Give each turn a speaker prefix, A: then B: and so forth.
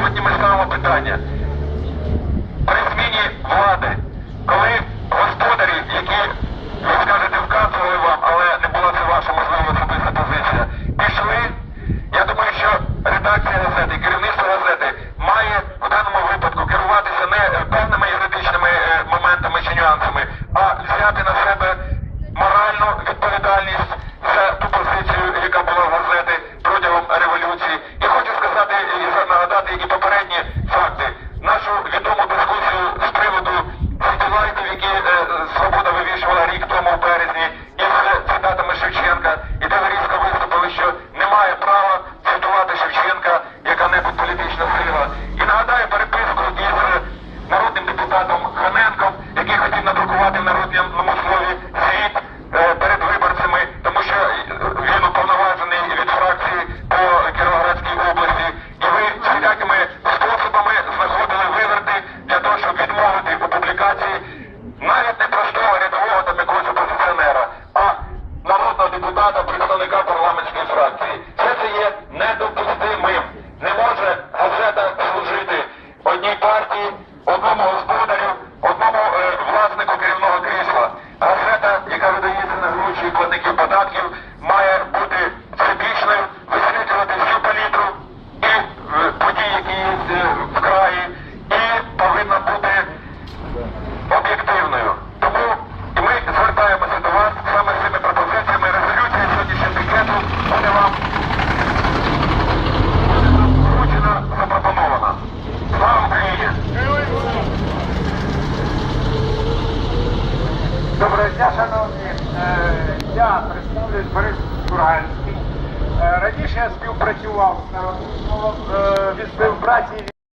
A: Сьогодні ми ставимо питання при зміні влади. партії, одному господарю, одному е, власнику керівного крісла. Газета, яка видається на гроші платників податків, має бути всебічною, висвітлювати всю палітру і е, події, які є е, в краї, і повинна бути.
B: Я представлюсь Борис Курганський. Е, Раніше я співпрацював з народним е, від співпраці